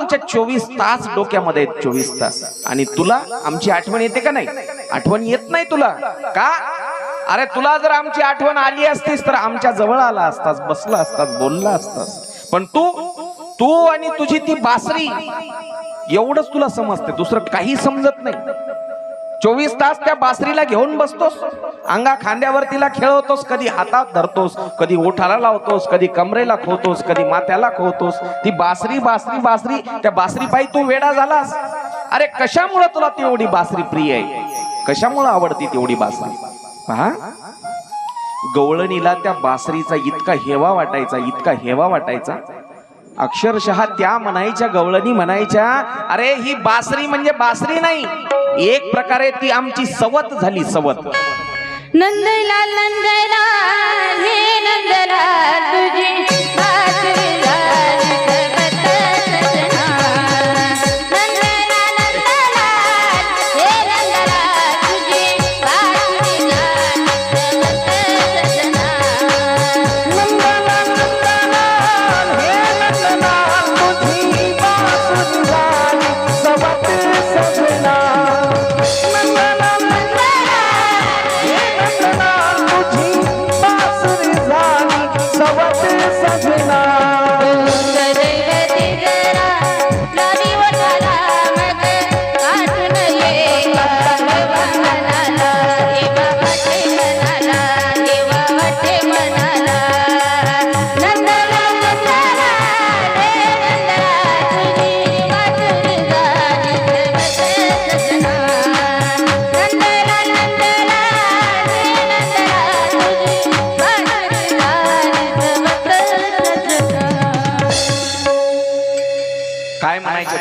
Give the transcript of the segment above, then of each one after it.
आमच्या चोवीस तास डोक्यामध्ये आहेत चोवीस तास. आणि तुला आमची आठवण येते का नाही? आठवण येत नाही तुला? का? अरे तुला जर आमची आठवण आली असतीस तर आमच्या जवळ आला असतास बसला असतास बोलला असतास. पण तू तू आणि तुझी ती बासरी एवढंच तुला समजते. दुसरं काही समजत नाही. चोवीस तास त्या बासरीला घेऊन बसतोस. अंगा खांद्यावर तिला खेळवतोस कधी हातात धरतोस कधी ओठाला लावतोस कधी कमरेला खोतोस कधी माथ्याला खोतोस. ती बासरी बासरी बासरी त्या बासरी पायी तू वेडा झालास. अरे कशामुळे तुला ती एवढी बासरी प्रिय आहे? कशामुळे आवडती तेवढी बासरी? पहा गवळणीला त्या बासरीचा इतका हेवा वाटायचा इतका हेवा वाटायचा अक्षरशः त्या म्हणायच्या गवळणी म्हणायच्या अरे ही बासरी म्हणजे बासरी नाही. एक प्रकारे ती आमची सवत झाली सवत. नंदलाल नंदलाल हे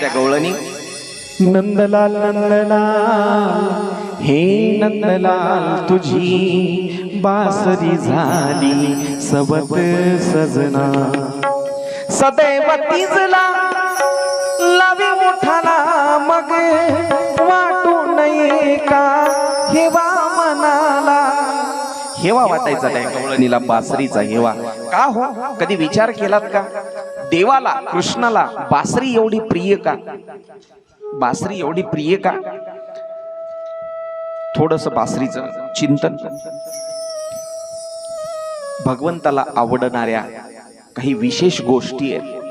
त्या गवळणी? नंदलाल नंदलाल हे नंदलाल तुझी बासरी झाली सबत सजना. सदैव तिजला लावी मोठाला मग वाटू नये का हेवा मनाला? हेवा वाटायचा त्या गवळणीला बासरीचा हेवा. का हो? कधी विचार केलात का? देवाला कृष्णाला बासरी एवढी प्रिय का? बासरी एवढी प्रिय का? थोडस बासरीचं चिंतन. भगवंताला आवडणाऱ्या काही विशेष गोष्टी आहेत.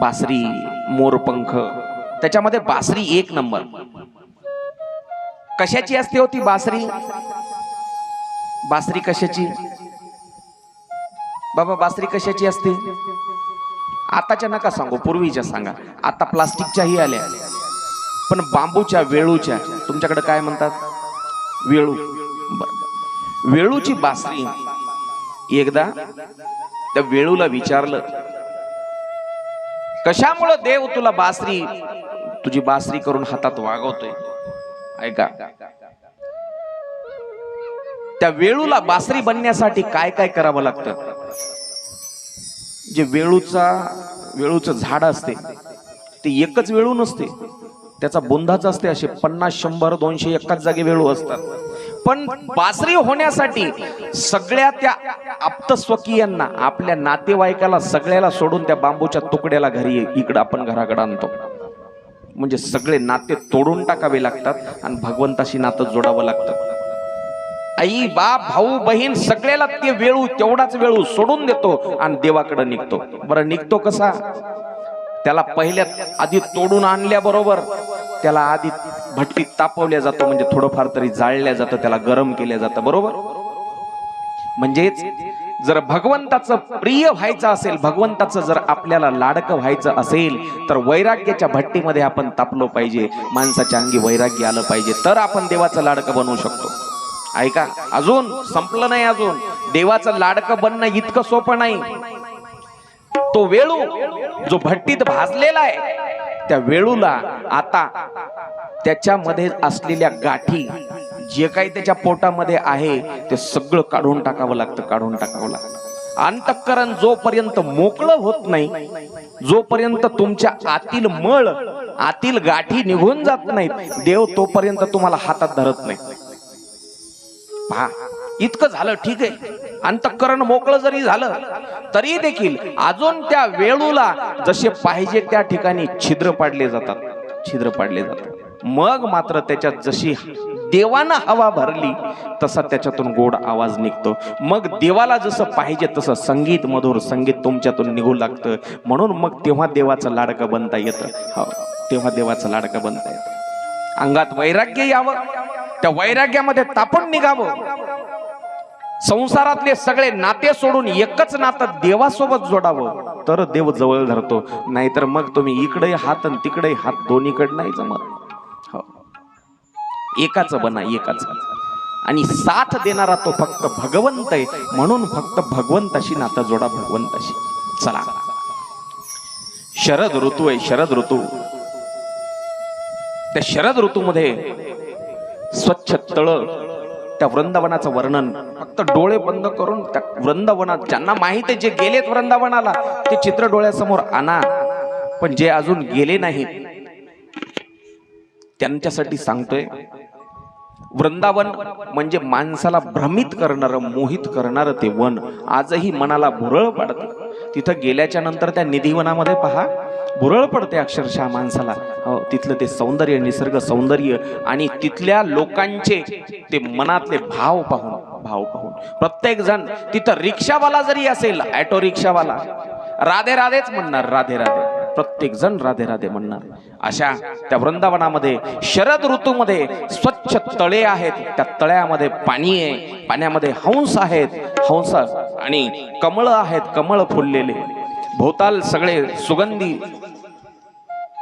बासरी मोरपंख त्याच्यामध्ये बासरी एक नंबर. कशाची असते होती बासरी? बासरी कशाची? बाबा बासरी कशाची असते? आताच्या नका सांगू पूर्वीच्या सांगा. आता प्लास्टिकच्याही आल्या. पण बांबूच्या वेळूच्या तुमच्याकडे काय म्हणतात? वेळू. वेळूची बासरी. एकदा त्या वेळूला विचारलं कशामुळं देव तुला बासरी तुझी बासरी करून हातात वागवतोय? ऐका. त्या वेळूला बासरी बनण्यासाठी काय काय करावं लागतं? जे वेळूचा वेळूचं झाड असते ते एकच वेळू नसते. त्याचा बोंधाच असते असे पन्नास शंभर दोनशे एकाच जागी वेळू असतात. पण बासरी होण्यासाठी सगळ्या त्या आप्तस्वकीयांना आपल्या नातेवाईकाला सगळ्याला सोडून त्या बांबूच्या तुकड्याला घरी इकडं आपण घराकडे आणतो. म्हणजे सगळे नाते तोडून टाकावे लागतात आणि भगवंताशी नातं जोडावं लागतं. आई बाप भाऊ बहीण सगळ्याला ते वेळू तेवढाच वेळू सोडून देतो आणि देवाकडे निघतो. बरं निघतो कसा? त्याला पहिल्या आधी तोडून आणल्याबरोबर त्याला आधी भट्टीत तापवल्या जातो म्हणजे थोडंफार तरी जाळल्या जातं त्याला गरम केल्या जातं बरोबर? म्हणजेच जर भगवंताचं प्रिय व्हायचं असेल भगवंताचं जर आपल्याला लाडकं व्हायचं असेल तर वैराग्याच्या भट्टीमध्ये आपण तापलो पाहिजे माणसाच्या अंगी वैराग्य आलं पाहिजे तर आपण देवाचं लाडकं बनवू शकतो. ऐका अजून संपलं नाही अजून. देवाचं लाडकं बनणं इतकं सोपं नाही. तो वेळू जो भट्टीत भाजलेला आहे त्या वेळूला आता त्याच्यामध्ये असलेल्या गाठी जे काही त्याच्या पोटामध्ये आहे ते सगळं काढून टाकावं लागतं काढून टाकावं लागतं. अंतःकरण जोपर्यंत मोकळं होत नाही जोपर्यंत तुमच्या आतील मळ आतील गाठी निघून जात नाहीत देव तोपर्यंत तुम्हाला हातात धरत नाही. पहा इतकं झालं ठीक आहे. अंतःकरण मोकळं जरी झालं तरी देखील अजून त्या वेळूला जसे पाहिजे त्या ठिकाणी छिद्र पाडले जातात. छिद्र पाडले जातात. मग मात्र त्याच्यात जशी देवानं हवा भरली तसा त्याच्यातून गोड आवाज निघतो. मग देवाला जसं पाहिजे तसं संगीत मधुर संगीत तुमच्यातून निघू लागतं. म्हणून मग तेव्हा देवाचं लाडकं बनता येतं. हो तेव्हा देवाचं लाडकं बनता येतं. अंगात वैराग्य यावं. त्या वैराग्यामध्ये तापून निघावं. संसारातले सगळे नाते सोडून एकच नातं देवासोबत जोडावं. तर देव जवळ धरतो. नाहीतर मग तुम्ही इकडे हात आणि तिकडे हात दोन्हीकडे नाही जमत. हो. एकाच बना एकाच. आणि साथ देणारा तो फक्त भगवंत आहे. म्हणून फक्त भगवंताशी नातं जोडा भगवंताशी. चला. शरद ऋतू आहे शरद ऋतू. त्या शरद ऋतूमध्ये स्वच्छ तळ. त्या वृंदावनाचं वर्णन. फक्त डोळे बंद करून त्या वृंदावनात ज्यांना माहीत आहे जे गेलेत वृंदावनाला ते चित्र डोळ्यासमोर आणा. पण जे अजून गेले नाहीत त्यांच्यासाठी सांगतोय वृंदावन म्हणजे माणसाला भ्रमित करणारं मोहित करणारं ते वन. आजही मनाला भुरळ पाडतं तिथं गेल्याच्यानंतर त्या निधिवनामध्ये पहा भुरळ पडते अक्षरशः माणसाला. हो तिथलं ते सौंदर्य निसर्ग सौंदर्य आणि तिथल्या लोकांचे ते मनातले भाव पाहून भाव पाहून. प्रत्येक जण तिथं रिक्षावाला जरी असेल ऑटो रिक्षावाला राधे राधेच म्हणणार राधे राधे. प्रत्येक जण राधे राधे म्हणणार. अशा त्या वृंदावनामध्ये शरद ऋतूमध्ये स्वच्छ तळे आहेत. त्या तळ्यामध्ये पाणी आहे. पाण्यामध्ये हंस आहेत. हंस आणि कमळ आहेत. कमळ फुललेले. भोवताल सगळे सुगंधी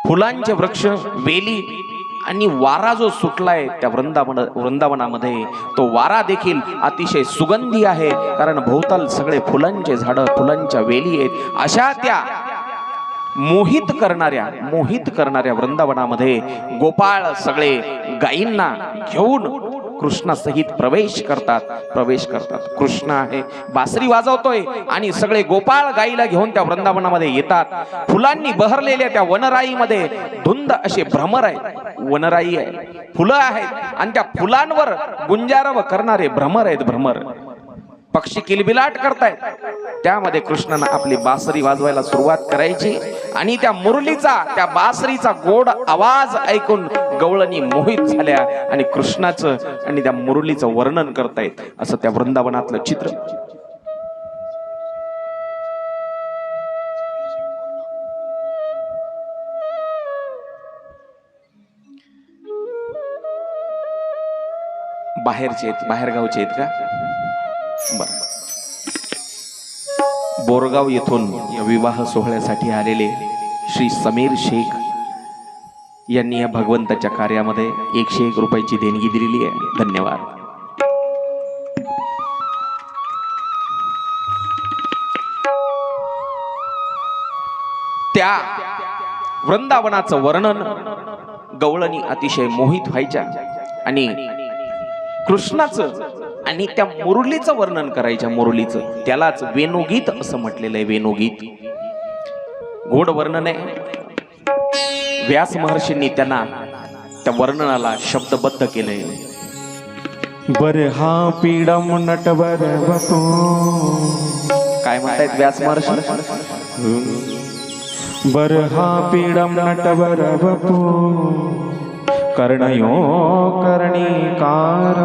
फुलांचे वृक्ष वेली आणि वारा जो सुटलाय त्या वृंदावन वृंदावनामध्ये तो वारा देखील अतिशय सुगंधी आहे. कारण भोवताल सगळे फुलांचे झाडं फुलांच्या वेली आहेत. अशा त्या मोहित करणाऱ्या मोहित करणाऱ्या वृंदावनामध्ये गोपाळ सगळे गायींना घेऊन कृष्णासहित प्रवेश करतात प्रवेश करतात. कृष्ण आहे बासरी वाजवतोय आणि सगळे गोपाळ गाईला घेऊन त्या वृंदावनामध्ये येतात. फुलांनी बहरलेल्या त्या वनराईमध्ये धुंद असे भ्रमर आहे वनराई आहे. फुलं आहेत आणि त्या फुलांवर गुंजारव करणारे भ्रमर आहेत भ्रमर. पक्षी किलबिलाट करतायत. त्यामध्ये कृष्णानं आपली बासरी वाजवायला सुरुवात करायची आणि त्या मुरलीचा त्या बासरीचा गोड आवाज ऐकून गवळणी मोहित झाल्या आणि कृष्णाचं आणि त्या मुरलीचं वर्णन करतायत. असं त्या वृंदावनातलं चित्र. बाहेरचे आहेत बाहेरगावचे आहेत का? बर. बोरगाव येथून या विवाह सोहळ्यासाठी आलेले श्री समीर शेख यांनी या भगवंताच्या कार्यामध्ये एकशे एक रुपयाची देणगी दिलेली आहे. धन्यवाद. त्या वृंदावनाचं वर्णन गवळणी अतिशय मोहित व्हायच्या आणि कृष्णाचं आणि त्या मुरलीचं वर्णन करायच्या मुरलीचं. त्यालाच वेणुगीत असं म्हटलेलं आहे वेणुगीत. गोड वर्णन आहे. व्यास महर्षींनी त्यांना त्या वर्णनाला शब्दबद्ध केलंय. बर हा पीडम नटवर बपू काय म्हणतायत व्यास महर्षी? बर हा पीडम नटवर कर्णयो कर्णिकार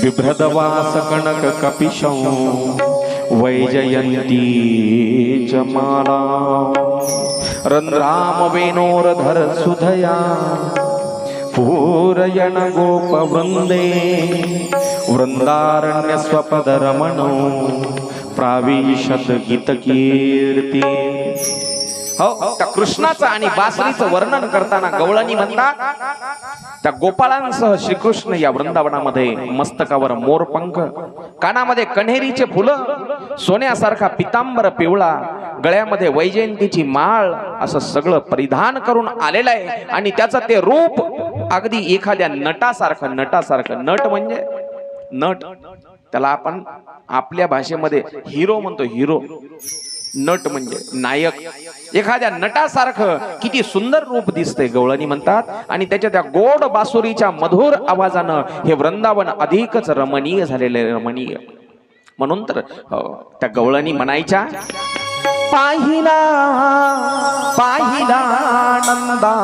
बिभ्रदवास कनक कपिशौ वैजयन्ती च माला रन्ध्राम वेणोरधर सुधया पूरयण गोपवृन्दे। वृंदारण्य स्वपद रमणौ प्राविशत गीतकीर्ती। हो त्या कृष्णाचं आणि बासरीचं वर्णन करताना गवळणी म्हणतात त्या गोपाळांसह श्रीकृष्ण या वृंदावनामध्ये मस्तकावर मोरपंख कानामध्ये कण्हेरीचे फुलं सोन्यासारखा पितांबर पिवळा गळ्यामध्ये वैजयंतीची माळ असं सगळं परिधान करून आलेलं आहे. आणि त्याचं ते रूप अगदी एखाद्या नटासारखं नटासारखं. नट म्हणजे नट. त्याला आपण आपल्या भाषेमध्ये हिरो म्हणतो हिरो नट म्हणजे नायक. एखाद्या नटासारखं किती सुंदर रूप दिसतंय गवळणी म्हणतात. आणि त्याच्या त्या गोड बासुरीच्या मधुर आवाजानं हे वृंदावन अधिकच रमणीय झालेलं आहे रमणीय. म्हणून तर त्या गवळणी म्हणायच्या पाहिला पाहिला नंदा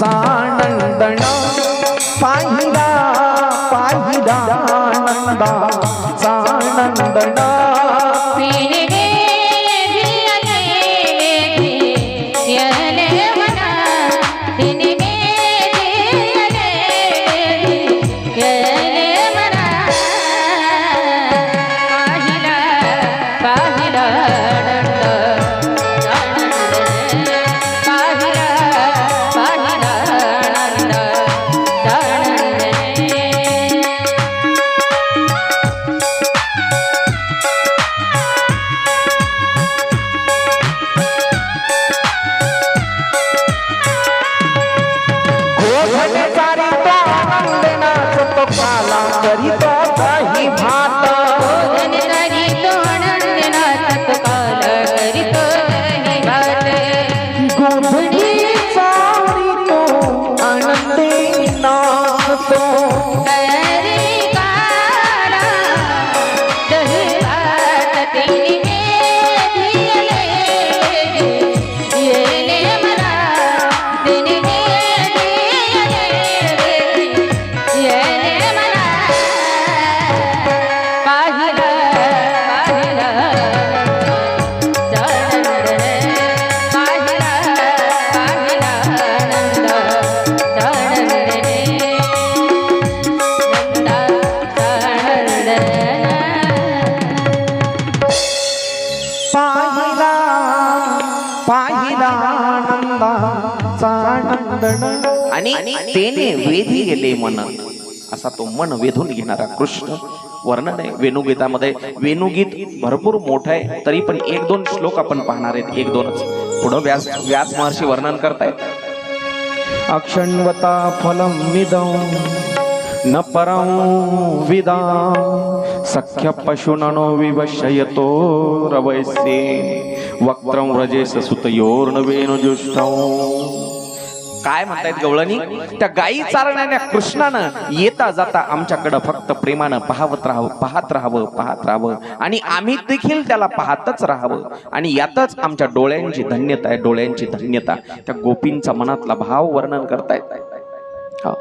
चानंदन. पाहिला पाहिला नंदा आणि तेने वेधी गेले मन. असा तो मन वेधून घेणारा कृष्ण. वर्णन आहे वेणुगीतामध्ये वेणुगीत भरपूर मोठं आहे तरी पण एक दोन श्लोक आपण पाहणार आहेत एक दोनच. पुढं व्यास व्यास महर्षी वर्णन करतायत. अक्षण्वता फलं विदं न परं विदा सख्य पशुननो विवशयतो रवैस्ये वक्त्रं व्रजेश सुतयोर्नवेनुजुष्टौ काय म्हणतायत गवळणी? त्या गायी चालणाऱ्या कृष्णानं येता जाता आमच्याकडं फक्त प्रेमानं पाहत राहावं पाहत राहावं पाहत राहावं. आणि आम्ही देखील त्याला पाहतच राहावं. आणि यातच आमच्या डोळ्यांची धन्यता आहे डोळ्यांची धन्यता. त्या गोपींचा मनातला भाव वर्णन करतायत. हो.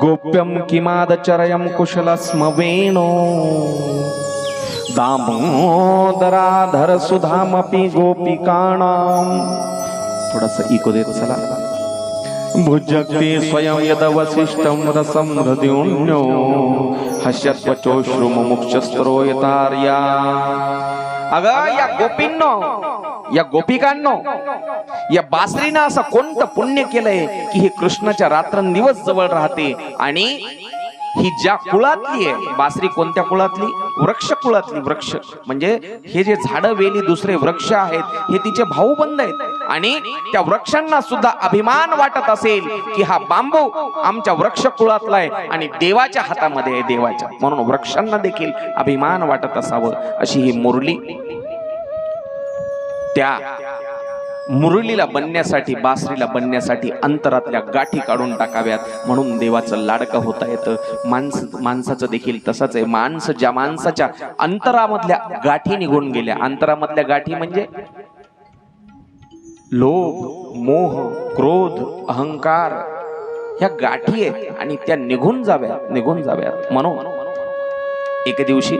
गोप्यम गोप्यं किमादचरयं कुशल वेणो. दामोदराधर सुधामपी गोपिकाणां. थोडस इको देत चला. भुजक्ते स्वयं यदवशिष्टं रसं हृदयोन्यो हस्यत्वचोश्रुमुमुक्षस्तरो यतार्या। अगं या गोपींनो या गोपिकांनो या बासरीनं असं कोणतं पुण्य केलंय की हे कृष्णाच्या रात्रंदिवस जवळ राहते आणि ही ज्या कुळातली आहे बासरी कोणत्या कुळातली? वृक्ष कुळातली वृक्ष. म्हणजे हे जे झाडं वेली दुसरे वृक्ष आहेत हे तिचे भाऊबंद आहेत. आणि त्या वृक्षांना सुद्धा अभिमान वाटत असेल की हा बांबू आमच्या वृक्ष कुळातला आहे आणि देवाच्या हातामध्ये आहे देवाच्या. म्हणून वृक्षांना देखील अभिमान वाटत असावं अशी ही मुरली त्या मुरलीला बनण्यासाठी बासरीला बनण्यासाठी अंतरातल्या गाठी काढून टाकाव्यात. म्हणून देवाचं लाडकं होता येतं. माणस माणसाचं देखील तसंच आहे. माणसं ज्या माणसाच्या अंतरामधल्या गाठी निघून गेल्या. अंतरामधल्या गाठी म्हणजे लोभ मोह क्रोध अहंकार ह्या गाठी आहेत आणि त्या निघून जाव्यात निघून जाव्यात. म्हणून एके दिवशी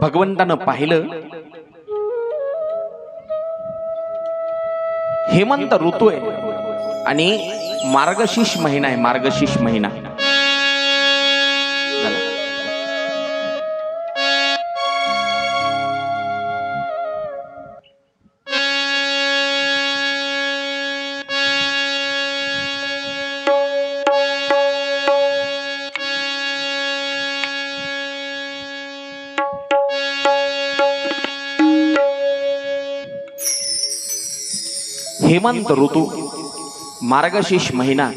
भगवंतानं पाहिलं हेमंत ऋतू आहे आणि मार्गशीर्ष महिना आहे मार्गशीर्ष महिना. हेमंत ऋतू मार्गशीर्ष महिना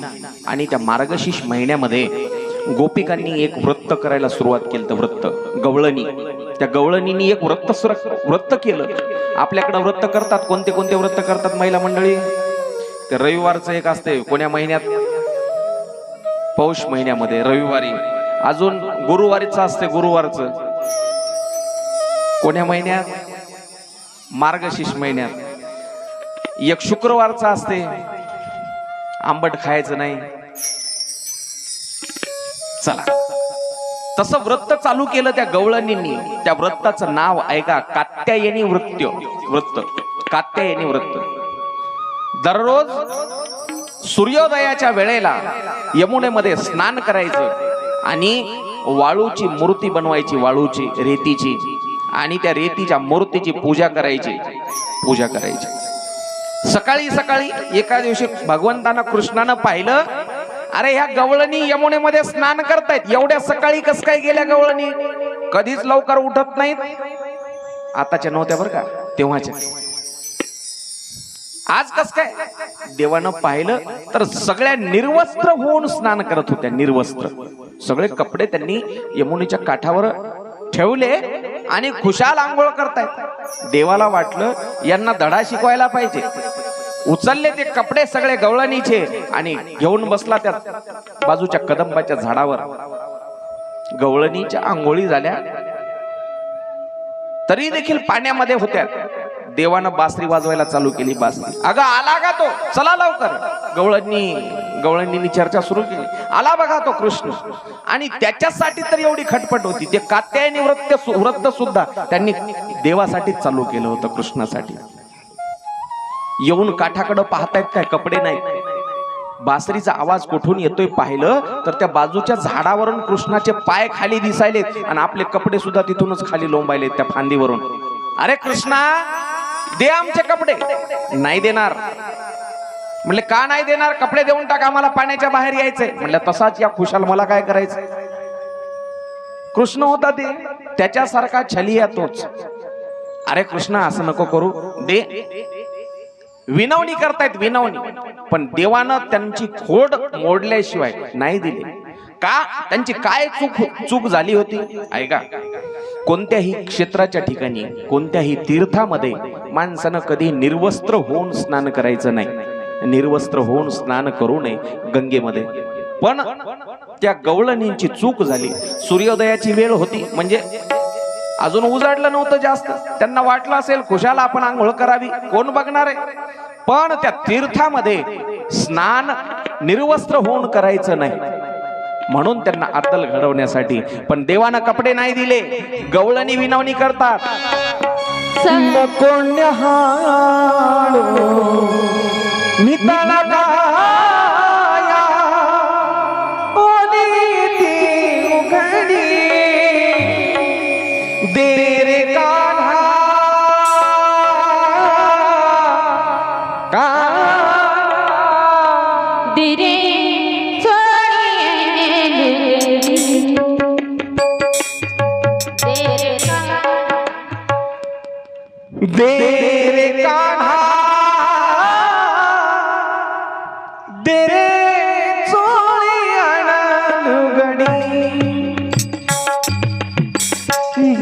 आणि त्या मार्गशीर्ष महिन्यामध्ये गोपिकांनी एक व्रत करायला सुरुवात केलं तर व्रत गवळणी. त्या गवळणींनी एक व्रत सुर- व्रत केलं. आपल्याकडे व्रत करतात कोणते कोणते व्रत करतात महिला मंडळी? ते रविवारचं एक असते कोण्या महिन्यात? पौष महिन्यामध्ये रविवारी. अजून गुरुवारीचं असते गुरुवारचं. कोण्या महिन्यात? मार्गशीर्ष महिन्यात. एक शुक्रवारचा असते. आंबट खायचं नाही. चला. तसं व्रत चालू केलं त्या गवळणींनी. त्या व्रताचं नाव ऐका. कात्यायनी वृत्य वृत्त. कात्यायनी वृत्त. दररोज सूर्योदयाच्या वेळेला यमुनेमध्ये स्नान करायचं आणि वाळूची मूर्ती बनवायची वाळूची रेतीची. आणि त्या रेतीच्या मूर्तीची पूजा करायची. पूजा करायची. सकाळी सकाळी एका दिवशी भगवंताना कृष्णानं पाहिलं अरे ह्या गवळणी यमुनेमध्ये स्नान करतायत. एवढ्या सकाळी कस काय गेल्या गवळणी? कधीच लवकर उठत नाहीत. आताच्या नव्हत्या बरं का तेव्हाच्या. आज कस काय? देवानं पाहिलं तर सगळ्या निर्वस्त्र होऊन स्नान करत होत्या निर्वस्त्र. सगळे कपडे त्यांनी यमुनेच्या काठावर ठेवले आणि खुशाल आंघोळ करतायत. देवाला वाटलं यांना धडा शिकवायला पाहिजे. उचलले ते कपडे सगळे गवळणीचे आणि घेऊन बसला त्या बाजूच्या कदंबाच्या झाडावर. गवळणीच्या आंघोळी झाल्या. तरी देखील पाण्यामध्ये होत्या. देवानं बासरी वाजवायला चालू केली बासरी. अगं आला का तो? चला लवकर. गवळणी गवळणींनी चर्चा सुरू केली. आला बघा तो कृष्ण. आणि त्याच्यासाठी तर एवढी खटपट होती. ते कात्यायनी व्रत व्रत सुद्धा त्यांनी देवासाठीच चालू केलं होतं कृष्णासाठी. येऊन काठाकडं पाहतायत काय? कपडे नाही बासरीचा आवाज कुठून येतोय पाहिलं? तर त्या बाजूच्या झाडावरून कृष्णाचे पाय खाली दिसायलेत आणि आपले कपडे सुद्धा तिथूनच खाली लोंबायलेत त्या फांदीवरून. अरे कृष्णा दे आमचे कपडे. नाही देणार. म्हणले का नाही देणार? कपडे देऊन टाका आम्हाला पाण्याच्या बाहेर यायचंय. म्हणलं तसाच या खुशाल मला काय करायचं कृष्ण होता ते. त्याच्यासारखा छली या तोच. अरे कृष्णा असं नको करू. दे. विनवणी करतायत विनवणी. पण देवानं त्यांची खोड मोडल्याशिवाय नाही दिली. का? त्यांची काय चूक हो- चूक झाली होती? ऐका. कोणत्याही क्षेत्राच्या ठिकाणी कोणत्याही तीर्थामध्ये माणसानं कधी निर्वस्त्र होऊन स्नान करायचं नाही. निर्वस्त्र होऊन स्नान करू नये गंगेमध्ये. पण त्या गवळणींची चूक झाली. सूर्योदयाची वेळ होती. म्हणजे अजून उजाडलं नव्हतं जास्त. त्यांना वाटलं असेल खुशाला आपण आंघोळ करावी. कोण बघणार आहे? पण त्या तीर्थामध्ये स्नान निर्वस्त्र होऊन करायचं नाही. म्हणून त्यांना अद्दल घडवण्यासाठी. पण देवानं कपडे नाही दिले. गवळणी विनवणी करतात. कोण्या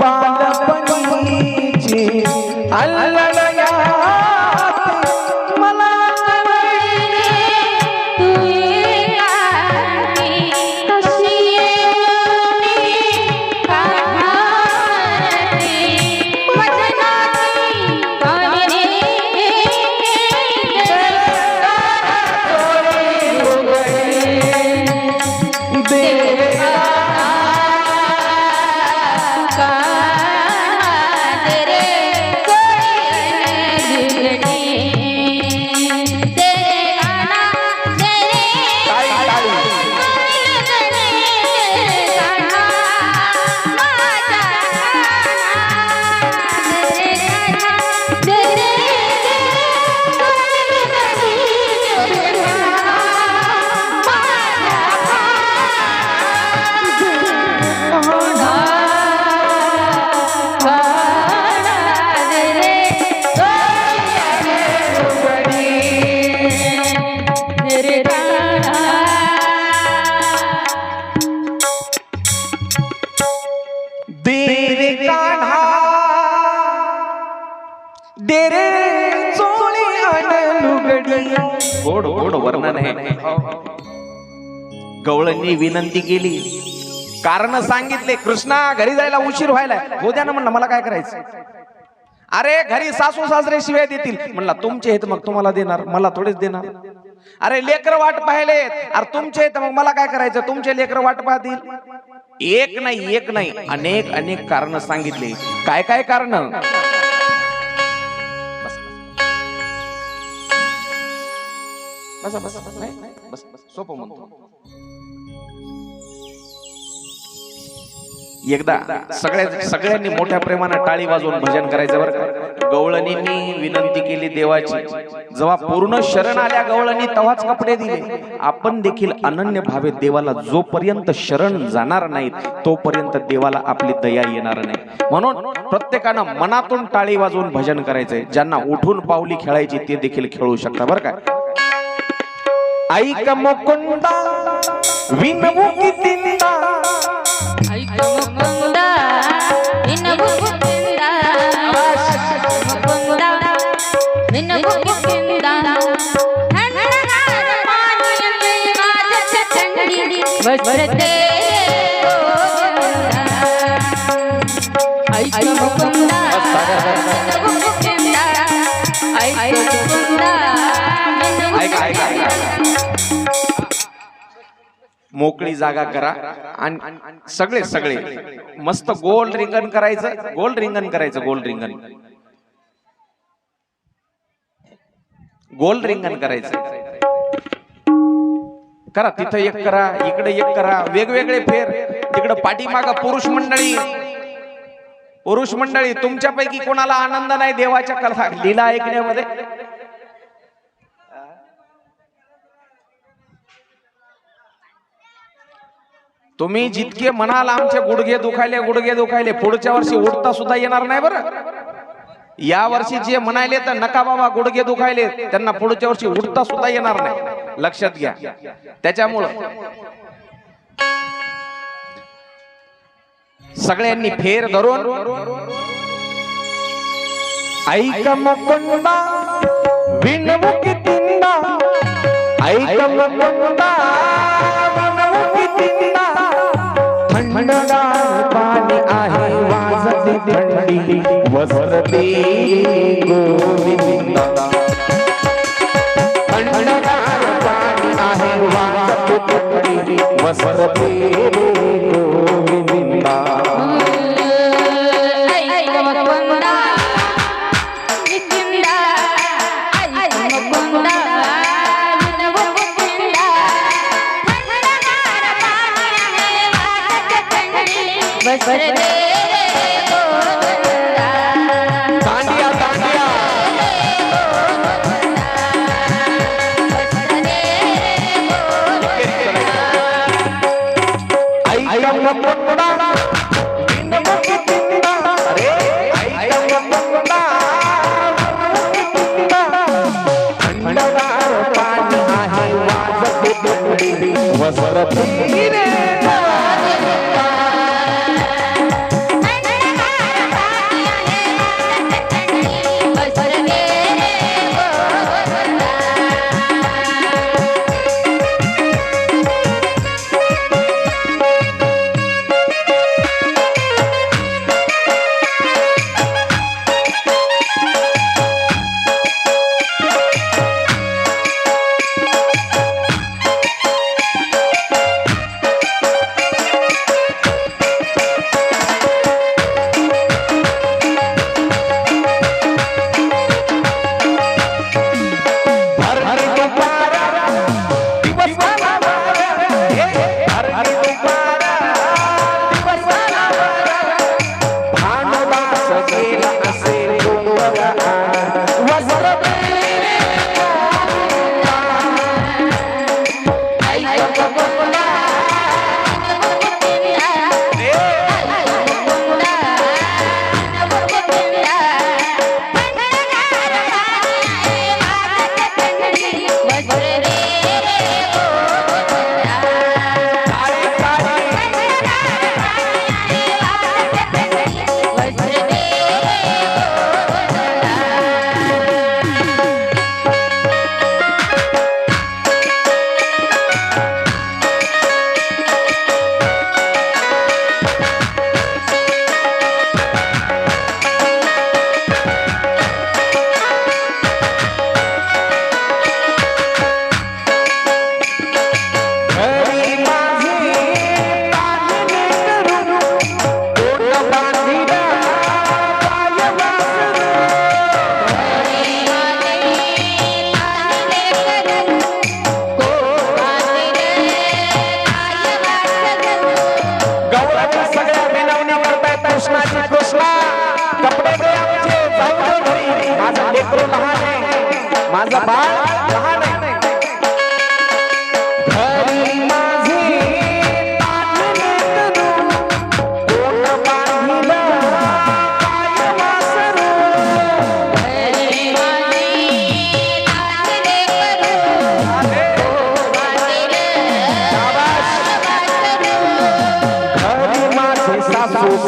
Bye. Bye. गौरांनी विनंती केली कारण सांगितले कृष्णा घरी जायला उशीर व्हायला हो द्या ना म्हणलं मला काय करायचं अरे घरी सासू सासरे शिवाय देतील म्हणला तुमचे आहेत मग तुम्हाला देणार मला थोडेच देणार अरे लेकर वाट पाहिले अरे तुमचे आहेत मग मला काय करायचं तुमचे लेकर वाट पाहतील एक नाही एक नाही अनेक अनेक कारण सांगितले काय काय कारण बस बस बस बस सोपं म्हणतो एकदा सगळ्या सगळ्यांनी मोठ्या प्रेमानं टाळी वाजवून भजन करायचं बरं का? गवळणींनी विनंती केली देवाची. जेव्हा पूर्ण शरण आल्या गवळणी तेव्हाच कपडे दिले. आपण देखील अनन्य भावे देवाला जोपर्यंत शरण जाणार नाहीत तोपर्यंत देवाला आपली दया येणार नाही. म्हणून प्रत्येकानं मनातून टाळी वाजवून भजन करायचंय. ज्यांना उठून पावली खेळायची ते देखील खेळू शकता बरं का? ऐक मुकुंदा विनवू किती चंडी बसते गोविंदा ऐक मुकुंदा मोकळी जागा करा आणि सगळे सगळे. मस्त गोल रिंगण करायचं गोल रिंगण करायचं गोल रिंगण. गोल रिंगण करायचं. करा तिथं एक करा इकडे एक करा वेगवेगळे फेर. तिकडे पाठीमागा पुरुष मंडळी. पुरुष मंडळी तुमच्यापैकी कोणाला आनंद नाही देवाच्या कथा लीला ऐकण्यामध्ये? तुम्ही जितके म्हणाल आमचे गुडघे दुखायले गुडघे दुखायले पुढच्या वर्षी उठता सुद्धा येणार नाही बरं. या वर्षी जे म्हणायले तर नका बाबा गुडघे दुखायले त्यांना पुढच्या वर्षी उठता सुद्धा येणार नाही. लक्षात घ्या. त्याच्यामुळं सगळ्यांनी फेर धरून ऐक मुकुंदा विनमुखी तिंदा. ऐक मुकुंदा विनमुखी तिंदा. थंडगार पाणी आहे वाजते थंडी. वसरते गोविंदा. थंडगार पाणी आहे गोविंदा.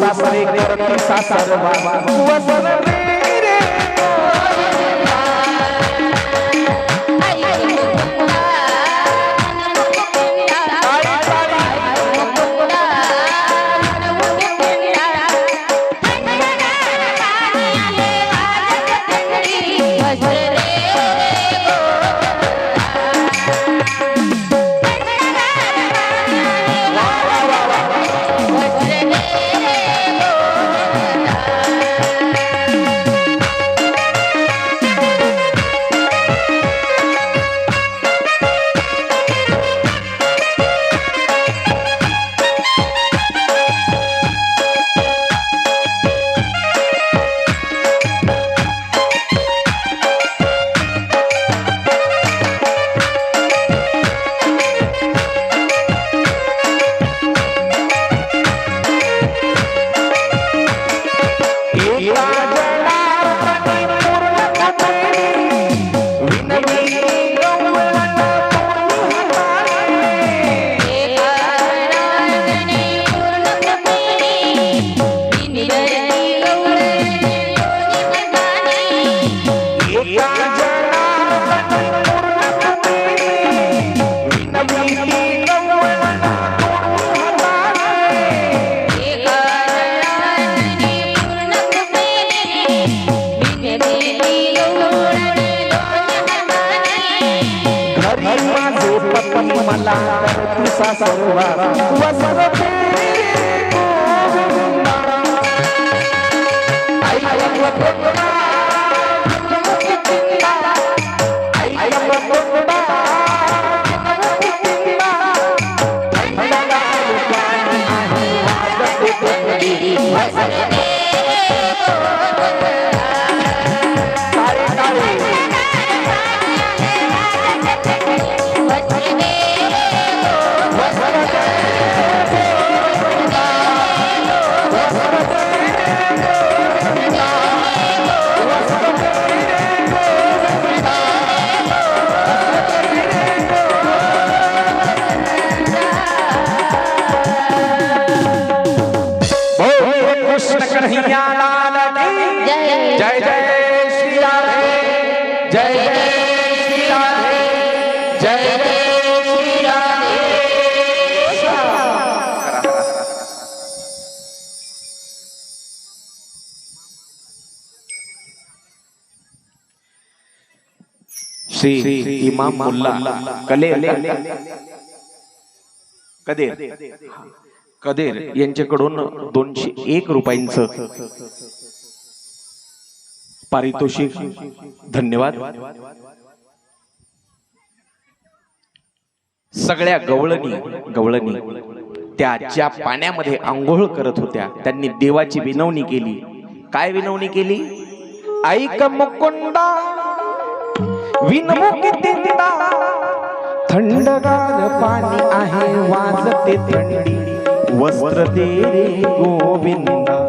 सासरे करती सासरवा वसन रे सासरवा श्री इमाम मुल्ला कदेर। कदेर यांच्याकडून दोनशे एक रुपयांचं पारितोषिक. धन्यवाद. सगळ्या गवळणी गवळणी त्या ज्या पाण्यामध्ये आंघोळ करत होत्या त्यांनी देवाची विनवणी केली. काय विनवणी केली? ऐक मुकुंदा विनमुखी तिंदा. थंडगार पाणी आहे वाजते थंडी. वस्त्र दे रे गोविंदा.